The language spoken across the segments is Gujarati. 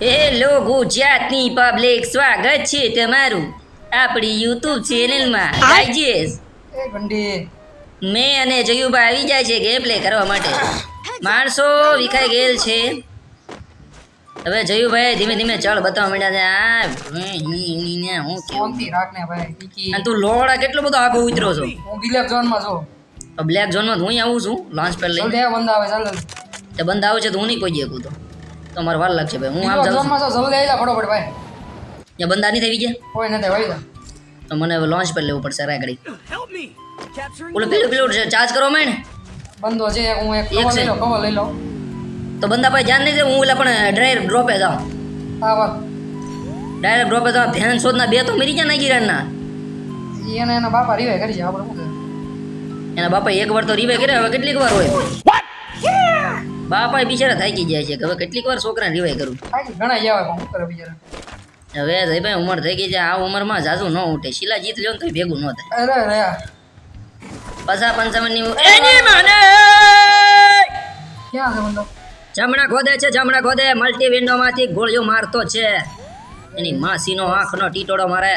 હેલો ગુજરાતની પબ્લિક સ્વાગત છે તમારું આપણી યુટ્યુબ ચેનલમાં એ મેં અને જયુભાઈ આવી જાય છે ગેમ પ્લે કરવા માટે. માણસો વિખાઈ ગયેલ છે. હવે જયુભાઈ ધીમે ધીમે ચળ બતાવવા માંડ્યા છે. આ હું કેવું? શાંતિ ભાઈ અને તું લોડા કેટલો બધો આગો ઉતરો છો? હું બ્લેક ઝોનમાં છું. બ્લેક ઝોનમાં હું આવું છું લોન્ચ પર લઈ બંધ આવે ચાલ. તે બંધ આવે છે તો હું નહીં કોઈ શકું તો. તો મારે વાર લાગશે ભાઈ. હું આમ જાઉં છું. જલ્દી આવી જા ફટોફટ ભાઈ. ત્યાં બંદા નહીં થઈ ગયા? કોઈ નથી વળી તો. મને હવે લોન્ચ પર લેવું પડશે રાગડી ઓલું પેલું પેલું ચાર્જ કરો મેં બંધો છે હું એક કવર છે. લઈ લો કવર લઈ લો. તો બંદા ભાઈ ધ્યાન નહીં દે હું ઓલા પણ ડ્રાઈવર ડ્રોપે જાઉં. હા બસ ડાયરેક્ટ ડ્રોપે જાઉં. ધ્યાન શોધના બે તો મરી ગયા ના ગિરાણના ઈ એને એના બાપા રિવાય કરી છે આપણે શું એના બાપા એક વાર તો રિવાય કરે હવે કેટલીક વાર હોય? બાપા બિચારા થાકી જાય છે. કે હવે કેટલીક વાર છોકરાને રિવાય કરું ઘણા જવા શું કરે બિચારા. હવે જયભાઈ ઉંમર થઈ ગઈ છે. આ ઉંમરમાં જાજુ ન ઉઠે. શીલા જીત લ્યો ને તો ભેગું ન થાય. અરે રે પસા પંચાવનની એની માને! ક્યાં છે બંધો જમણા ખોદે છે જમણા ખોદે. મલ્ટી વિન્ડોમાંથી ગોળીઓ મારતો છે. એની માસીનો આંખનો ટીટોડો મારે.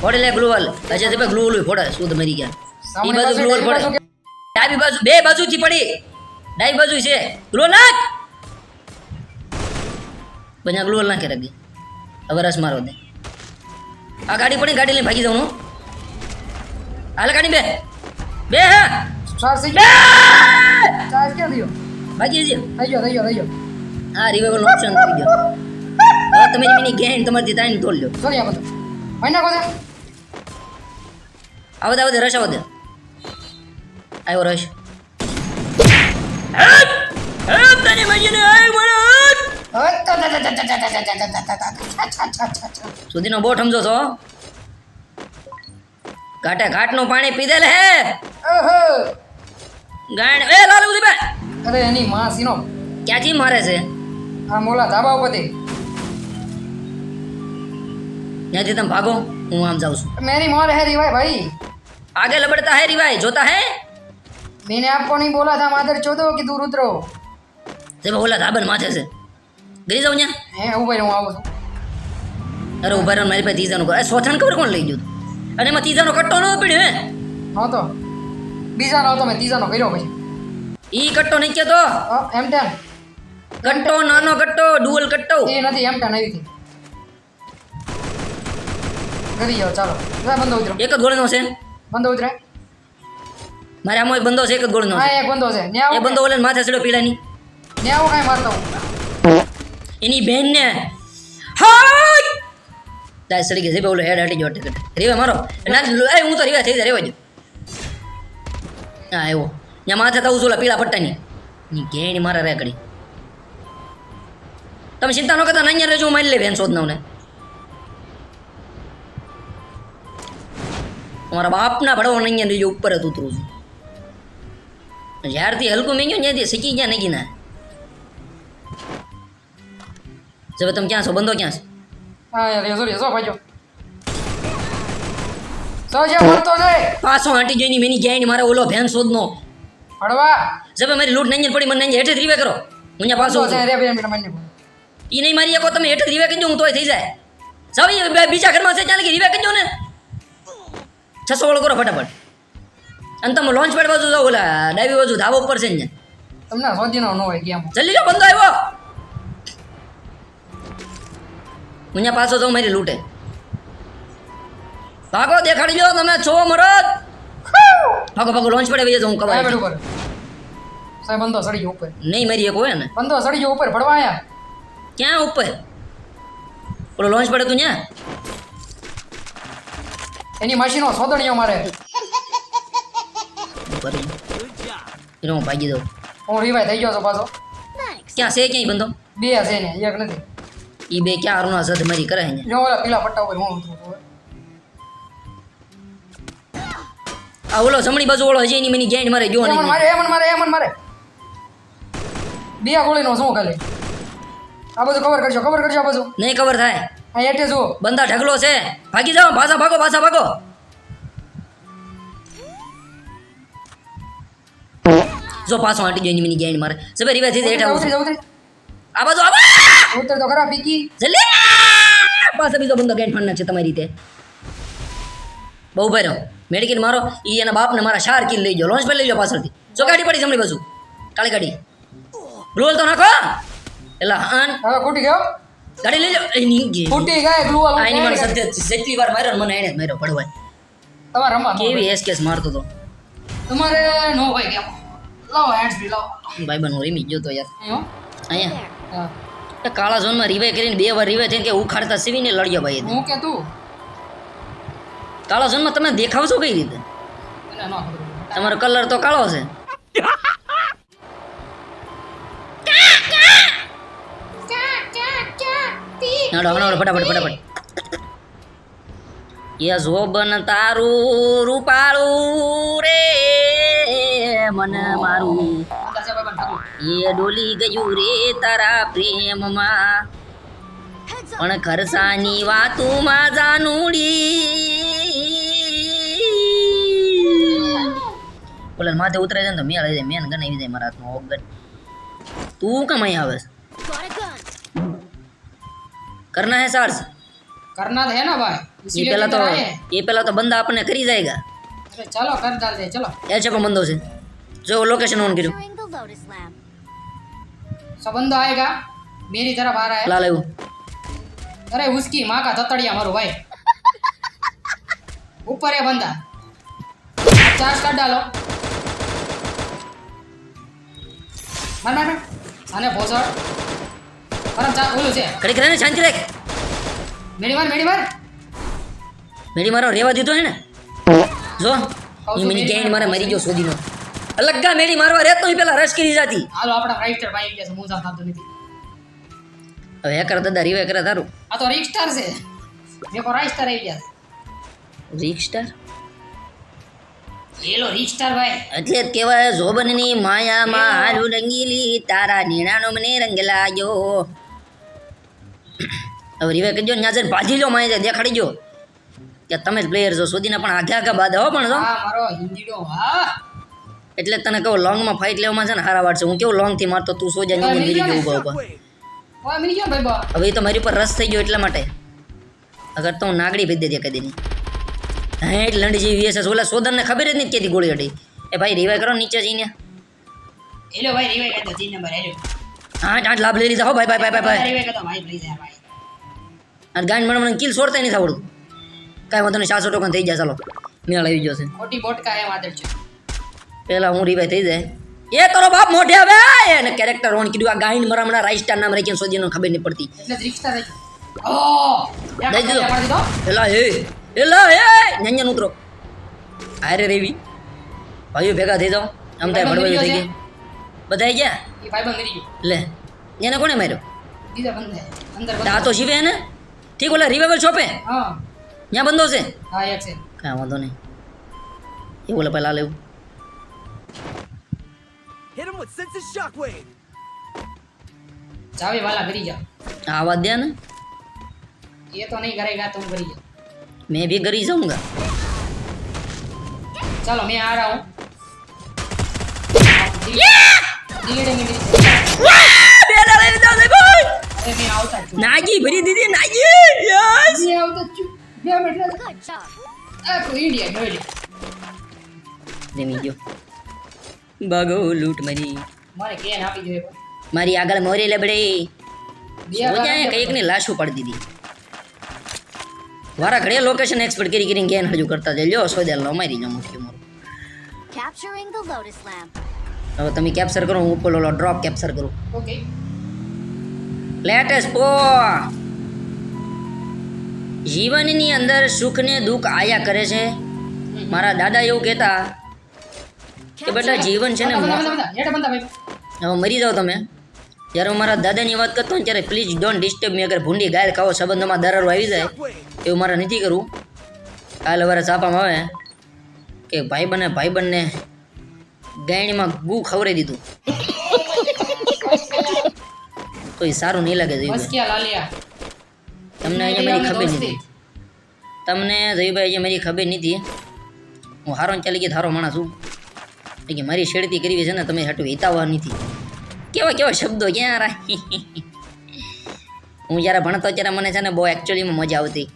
ફોડે લે ગ્લુવલ. અજય ભાઈ ગ્લુવલ ફોડે. શુદ્ધ મરી ગયા. ઈ બધું ગ્લુવલ ફોડે. ડાબી બાજુ બે બાજુથી પડી. ડાબી બાજુ છે. ગ્લો નાખ. બન્યા ગ્લો નાખે રગી. હવે રસ મારો દે. આ ગાડી પડી ગાડી લઈને ભાગી જવાનું. હાલ ગાડી બે. બે હા? ચાર્જ ક્યાં થયો? ભાગી જજે. થઈ ગયો થઈ ગયો થઈ ગયો. આ રિવાઇવલ ઓપ્શન થઈ ગયો. હવે તમે મિની ગેન તમારી તાઈને તોડ લ્યો સોરી આ બધું. નાખો છે. આવો દે આવો દે રશ આવો દે. આવ્યો સુધી નો બોટ સમજો છો? ઘાટે ઘાટનું પાણી પીધેલ હે. ગાણ એ લાલ અરે એની માં સીનો. ક્યાંથી મારે છે? આ મોલા ધાબા ઉપરથી. ત્યાંથી તમે ભાગો હું આમ જાઉં છું. મેરી મોર હે રીવાય ભાઈ. આગે લબડતા હે રીવાય જોતા હે? मैंने आपको नहीं बोला था मादर चौदह की दूर उतरो તે ઓલા ધાબન માથે છે ગઈ જાઉં ત્યાં હે હું ભાઈ હું આવું છું અરે ઉભા રહો મારી પાસે ત્રીજાનું એ સોથાને ખબર કોણ લઈ ગયું તું? અને એમાં ત્રીજાનો કટ્ટો ન પડ્યો હે હા તો બીજાનો હતો મેં ત્રીજાનો કર્યો પછી ઈ કટ્ટો નહીં કેતો અ, એમ ટેન કટ્ટો નાનો કટ્ટો ડુઅલ કટ્ટો એ નથી એમ ટેન આવી હતી કરી જાઓ ચાલો જા બંધો ઉતરો એક જ ગોળનો છે બંધો ઉતરે મારે આમાં એક બંદો છે એક ગોળનો. હા એક બંધો છે. એ બંદો ઓલે માથે ચડ્યો પીળાની ને આવું કાંઈ મારતો એની એની બેનને હાય! દાય સડી ગઈ છે ઓલો હેડ હટી ગયો ટિકટ રીવે મારો. ના એ હું તો રેવા થઈ જ રેવા જો હા એવો ત્યાં માથે તો ઓલા પીળા પટ્ટાની. ની ઘેણી મારા રેકડી તમે ચિંતા ન કરતા અહીંયા રહેજો હું મારી લે બેન શોધનાવને તમારા બાપના ભડવો અહીંયા રહેજો ઉપર જ ઉતરું છું. જ્યારથી હલકું મેં ગયો ત્યાંથી શીખી ગયા નહીં ના હવે તમે ક્યાં છો? બંધો ક્યાં છે? હા યાર યો સોરી સો ભાઈજો સો જે મારતો જાય પાછો આંટી જોઈને મેની ગયા મારે ઓલો ભેન શોધનો. હળવા. જબે મારી લૂટ નહીં પડી મને નહીં હેઠે રીવે કરો. ત્યાં પાછો મને એ નહીં મારી શકો તમે હેઠે રીવે કરજો હું તોય થઈ જાય. જાવ બીજા ઘરમાં છે ત્યાં લગી રીવે કરજો ને. છસો વાળો કરો ફટાફટ. અને તમે લોન્ચ પેડ બાજુ જાઓ ઓલા ડાબી બાજુ ધાબા ઉપર છે ને તમને સોજીનો ન હોય કેમ જલ્દી જો બંધો આવ્યો. અહીંયા પાછો જાઉં મારી લૂંટે. ભાગો દેખાડી લો તમે છો મરદ. ભાગો ભાગો લોન્ચ પડે ભાઈ હું કવાય ઉપર. સાહેબ બંધો સડી ગયો ઉપર. નહીં મારી એક હોય ને. બંધો સડી ગયો ઉપર પડવા આયા. ક્યાં ઉપર? ઓલો લોન્ચ પડે તું ત્યાં એની મશીનો સોદણીઓ મારે. ઉપર એને હું ભાગી દઉં. હું રિવાય થઈ ગયો છો પાછો. ક્યાં છે ક્યાંય બંધો? બે છે ને એક નથી. ઈ બે ક્યાં હારનો સદ મારી કરે ને. નો ઓલા પીલા પટ્ટા ઉપર હું ઉતરું આ ઓલો જમણી બાજુ ઓલો હજી એની મની ગેંડ મારે જો ને નહીં. મારે એમન મારે એમન મારે. બે ગોળીનો શું ખાલી? આ બધું કવર કરજો કવર કરજો આ બધું. નહીં કવર થાય. આ એટે જો બંદા ઢગલો છે. ભાગી જાઓ પાછા ભાગો પાછા ભાગો. જો પાછો આંટી જોઈને મિની ગેણ મારે. જબર રીવા થી હેઠા ઉતરી આ બાજુ આવા ઉતર તો ખરા પીકી. જલ્દી પાછો બીજો બંદો ગેણ ફાડ નાખશે તમારી રીતે. બહુ ભાઈ રહો. મેડિકિન મારો એ એના બાપને મારા શાર કિલ લઈ જાઓ લોન્ચ પર લઈ જાઓ પાછળથી. જો ગાડી પડી જમણી બાજુ. કાળી ગાડી. ગ્લોલ તો નાખો. એલા આન. હવે ખૂટી ગયો? ગાડી લઈ જાઓ એની ગઈ ખૂટી ગયા ગ્લુ આની મને સત્ય જેટલી વાર માર્યો મને એને માર્યો પડવાય તમારે રમવા કેવી એસ કેસ મારતો તો. તમારે નો ભાઈ કેમ લાવો હેન્ડ્સ બી લાવો ભાઈ બન રીમી ગયો તો યાર. અહીંયા. હા. એ કાળા ઝોનમાં રિવાય કરીને બે વાર રિવાય થઈને કે ઉખાડતા સીવીને લડ્યો ભાઈ હું કે તું? કાળા ઝોનમાં તમે દેખાવ છો કઈ રીતે. તમારો કલર તો કાળો છે. ફટાફટ ફટાફટ. એ જોબન તારું રૂપાળું રે. મન મારું અંદર છે ભાઈ બંધ એ ડોલી ગયું રે તારા પ્રેમમાં Heads up. પણ ખરસાની વાતુમાં જાનુડી બોલે માથે ઉતરે છે ને તો મેળ આવી જાય મેન ગન આવી જાય મારા હાથમાં ઓગન તું કેમ અહીં આવે Got a gun. કરના હે ચાર્જ करना तो है ना भाई એ इसीलिए પેલા તો तो आए हैं। એ પેલા તો બંદા આપણને કરી જાયગા अरे चलो कर डाल दे चलो એ છે પણ બંધો છે જો લોકેશન ઓન કર્યું Capturing the lotus lamp. सब बंदा आएगा मेरी तरफ आ रहा है લાલ આવ્યું अरे उसकी माँ का ततड़िया मारो भाई ऊपर है बंदा चार्ज कर डालो मार मार मार आने भोसड़ परम चार बोलो से કડી કરે ને શાંતિ રાખ मेरी मार मेरी मार મેડી મારો રેવા દીધો હે ને જો એ મિની ગેન્ડ મારે મરી ગયો શોધીનો અલગા મેળી મારવા રહેતો હું પેલા રશ કરી જાતી. હાલો આપણા રાઇસ્ટર ભાઈ ગયા છે મુંજા થતો નથી. હવે હેકર દાદા રીવે કરે તારું. આ તો રિક્સ્ટર છે. દેખો રાઇસ્ટર આવી ગયા રીક એલો રિક્સ્ટર ભાઈ. એટલે જ કહેવાય જોબનની માયામાં હાલું. રંગીલી તારા નીણાનો મને રંગ લાગ્યો. હવે રીવે કરજો ને જઈને ભાજી લો માય દેખાડી જો. કે તમે જ પ્લેયર છો સુધીના પણ આઘા આઘા બાદ હો પણ હા મારો હિન્દીડો હા. એટલે તને કહું લોંગમાં ફાઇટ લેવામાં છે ને હારા વાટ છે હું કેવું લોંગથી મારતો તું સોજા નીચે ગીરી ગયો ઊભા ઊભા મિલી હવે તો મારી પર રસ થઈ ગયો એટલા માટે. અગર તો હું નાગડી ભેજ દેતી કદી નહીં હા એટલે લંડી જેવી વીએસએસ ઓલા સોદરને ખબર જ નહીં કેતી ગોળી હતી એ ભાઈ રિવાય કરો નીચે જઈને. એલો ભાઈ રિવાઈ કરતો તીન નંબર એલો આઠ આઠ લાભ લઈ લીધા. હો ભાઈ ભાઈ ભાઈ ભાઈ ભાઈ. રિવાઈ કરતો ભાઈ પ્લીઝ યાર ભાઈ. અને ગાંડ મને મને કિલ છોડતા નહીં આવડતું. કાંઈ વાંધો નહીં સાતસો ટોકન થઈ જાય ચાલો. મેળ આવી જશે ખોટી બોટ કા હે વાદળ છે. પહેલા હું રિવાય થઈ જાય. એ તારો બાપ મોઢે આવે એને કેરેક્ટર ઓન કીધું આ ગાઈન મરામણા મરા રાઈસ્ટાર નામ રાખીને સોજીનો ખબર નહીં પડતી. પેલા હે. એલા એ ન્યાન્યાન ઉતરો. આરે રેવી. ભાઈઓ ભેગા થઈ જાઓ. આમ થાય ભડવાઈ થઈ ગઈ બધા ગયા? લે એને કોને માર્યો? હે આ તો જીવે ને ઠીક ઓલા રિવાઈવલ શોપે ત્યાં બંધો હા છે. કાંઈ વાંધો નહીં. એ ઓલા પહેલાં લેવું Hit him with sense of shockwave. ચાવી વાલા કરી જાઓ આ આવાજ દે ને ये तो नहीं करेगा तुम करिए मैं भी घर ही जाऊंगा चलो मैं आ रहा हूँ धीरे धीरे अरे मैं આવતા જ છું નાગી ભરી દીધી નાગી યસ मैं આવતા જ છું બે મિનિટ Good job. આ તો ઇન્ડિયા ગયો જમી ગયો ભાગો લૂંટ મારી. મારે કેન આપી જોઈએ મારી આગળ મોરી લેબડે. બે સોજાએ કંઈકની લાશ પાડી દીધી. વારા ઘડે લોકેશન એક્સપર્ટ કરી કરીને ગેન હજુ કરતા જાય. લ્યો સોદેલ નો મારી જાઉં મુખ્ય મારું. કેપ્ચરિંગ ધ લોટસ લેમ્પ હવે તમે કેપ્ચર કરો હું ઉપર ઓલો ડ્રોપ કેપ્ચર કરું. ઓકે લેટેસ્ટ પો જીવનની અંદર સુખ ને દુઃખ આયા કરે છે. મારા દાદા એવું કહેતા કે બેટા જીવન છે ને ભાઈ હવે મરી જાઓ તમે. જ્યારે હું મારા દાદાની વાત કરતો ને ત્યારે પ્લીઝ ડોન્ટ ડિસ્ટર્બ મી અગર ભૂંડી ગાયલ ખાવો સંબંધોમાં દરારો આવી જાય એવું મારે નથી કરવું. કાલ સવારે ચાપામાં આવે કે ભાઈબંધને ભાઈબંધને ગાયણીમાં ગુ ખવડાવી દીધું. એ સારું નહીં લાગે જયુભાઈ. તમને અહીંયા મારી ખબર નથી. તમને જયુભાઈ અહીંયા મારી ખબર નથી. હું હારો ચાલી ગઈ હારો માણસ છું કે મારી શેડતી કરવી છે ને તમે હાટું હિતાવવા નથી. કેવા કેવા શબ્દો ક્યાં રાખી હું જ્યારે ભણતો ત્યારે મને છે ને બહુ એકચ્યુઅલીમાં મજા આવતી.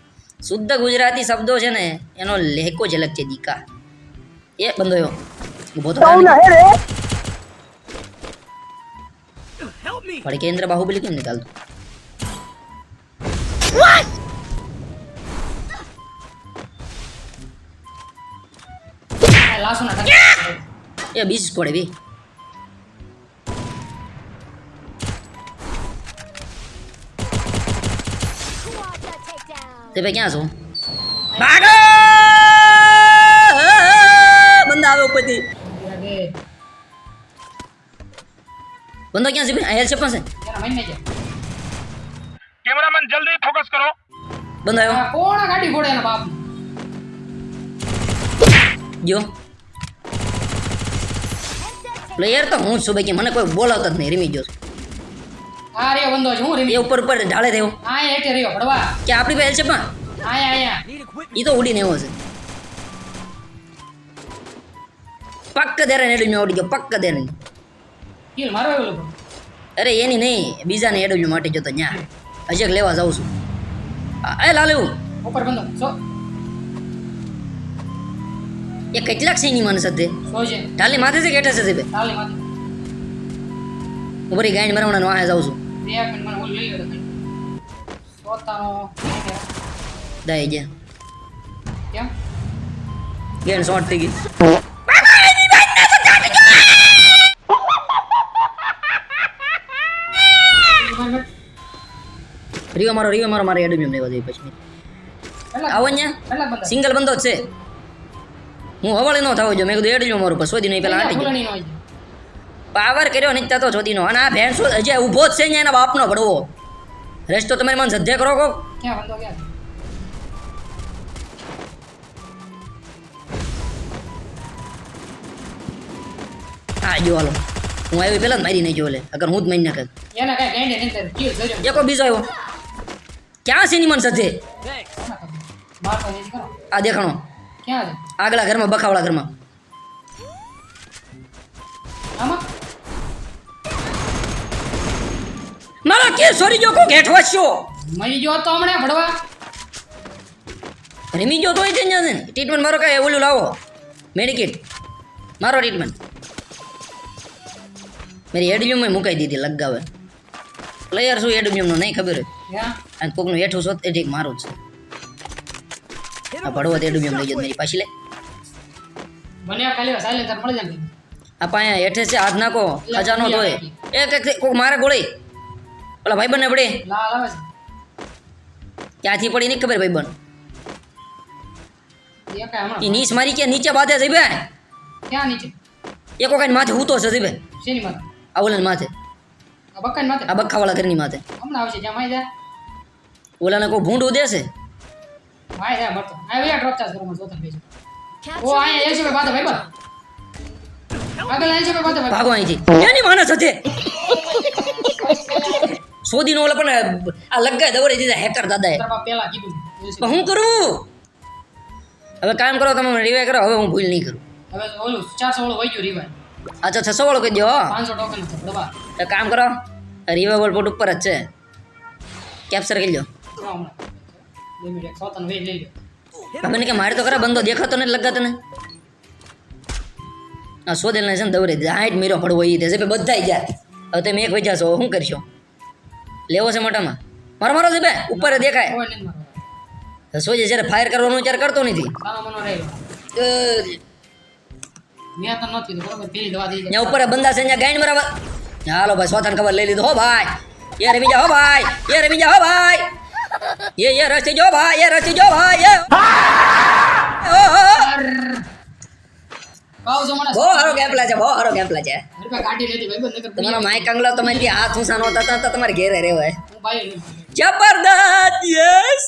શુદ્ધ ગુજરાતી શબ્દો છે ને એનો લહેકો અલગ છે દીકા. એ બંધો ઊભો તો થા નહીં. Help me! પણ કેન્દ્ર બાહુબલી કેમ નીકાળતું? લાસો લાસોના Ya biz Kore bir. Tepe ક્યાં છો? ભાગો! બંદા આવે ઉપરથી. બંદો ક્યાં છે ભાઈ? હેલ છપ્પન છે. કેમેરામેન જલ્દી ફોકસ કરો. બંદો આવ્યો. કોણ ગાડી ઘોડે એના બાપ ગયો પ્લેયર તો હું છું ભાઈ મને કોઈ બોલાવતો જ નહીં રમી ગયો છું. આ રે બંધો છે હું એ ઉપર ઉપર ઢાળે રહ્યો. હા હેઠે રહ્યો ભડવા કે આપણી પાસે છે પણ? હા આયા. એ તો ઉડીને એવો છે. પક્ક દેરે એડું ઉડી ગયો પક્ક દેરે કિલ મારો એવો લોકો અરે એની નહીં બીજાને એડું માટે જતો ન્યા. અજેક લેવા જાઉં છું. એ લાલુ ઉપર બંધો સો એ કેટલાક એની માણસ હતી? ટાલી માથે છે કેટા છે બે? ઉપરી ગાયન મરવાના વાહે જાઉં છું. જે કેમ? ગેન શોર્ટ થઈ ગઈ. રિયો મારો રિયો મારો મારે એડમિયમ લેવા દે પછી. આવો ન્યા. સિંગલ બંધો છે. હું હવાળે ન થવો જો મેં કીધું એડજો મારું પછી શોધી નહીં પેલા આટી. પાવર કર્યો નહીં તો શોધીનો અને આ ભેંસો હજી ઊભો જ છે ને એના બાપનો ભડવો. રેસ્ટ તો તમારી મન સધ્યા કરો કો હા જો હાલો. હું આવી પેલા મારી નહીં જોલે અગર હું જ મારી નાખે. એકો બીજો આવ્યો. ક્યાં છે એની મન સધ્યે Thanks. મારતો નથી કરો. આ દેખાણો. ક્યાં આગલા ઘરમાં બખાવડા ઘરમાં. મારા કે સોરી જો કોક હેઠવા છો મરી ગયો તો હમણે ભડવા. રમી ગયો એ છે ને. ટ્રીટમેન્ટ મારો કાંઈ ઓલું લાવો. મેડિકેટ મારો ટ્રીટમેન્ટ મારી એડમ્યુમ મુકાઈ દીધી લગાવે. પ્લેયર શું એડબ્યુમનો નહીં ખબર અને કોકનું હેઠું શોધ એ ઠીક મારું છે. આ ભડવો એડમ્યુમ લઈ જાય મારી પાછી લે. મને ખાલી સાયલેન્સર મળી જાય. આ પાયા હેઠે છે હાથ નાખો ખજાનો ધોય એક એક કોક મારે ગોળી. ઓલા ભાઈ બંને પડી ક્યાંથી પડી નહીં ખબર ભાઈ બન એ નીચ મારી કે નીચે બાંધે છે બે ક્યાં નીચે? એક વખત માથે હૂતો છે જીભે શેની માથે? આ ઓલાને માથે. આ બક્કાની માથે? આ બખાવાળા ઘરની માથે. હમણાં આવશે જ્યાં માઈ જાય. ઓલાને કોઈ ભૂંડું દેશે માઈ જાય મરતો આ ભાઈ ડ્રોપ ચાર્જ કરું જોતા બેસો ઓ અહીંયા એસી બાંધે ભાઈ બસ આગળ રૂપિયા બાંધે ભાઈ. ભાગો અહીંથી. ક્યાંની માણસ હશે? સોદી નો પણ આ લગાય દવડી દીધા હેકર દાદા બાપ પહેલા કીધું હું કરું? હવે કામ કરો તમે રિવાય કરો. હવે હું ભૂલ નહીં કરું. હવે ઓલું ચારસો વાળું વહી ગયું રિવાય અચ્છા છસો વાળો કહી દો પાંચસો ટોકન છે તો કામ કરો. રિવાઇવલ પોટ ઉપર જ છે. કેપ્ચર કરી લો. હમણાં. બે મિનિટ લઈ લો. મને કે મારે તો ખરા બંધો દેખાતો નથી લગાતો ને. આ સોદેલ ને છે ને દવરે હાઈટ મીરો પડવો એ દેશે બધા ગયા. હવે તમે એક છો શું કરશો? લેવો છે મોટામાં મારો મારો છે બે ઉપર દેખાય. સોજે જ્યારે ફાયર કરવાનું વિચાર કરતો નથી. ઉપર બંદા છે ગાઈન બરાબર હાલો ભાઈ સોથાને ખબર લઈ લીધો હો ભાઈ. યાર રમી જા હો ભાઈ. યાર રમી જા હો ભાઈ. એ રસ્તે જો ભાઈ એ ઓ, ઓ, ઓ. કાવ છો મને બહુ સારો ગેમપ્લા છે બહુ સારો છે. લેતી ભાઈ બંધ તમારો માઇક કંગલો તમારી હાથ ઊંચા નહોતા તો તમારે ઘેરે રહેવાય જબરદસ્ત યસ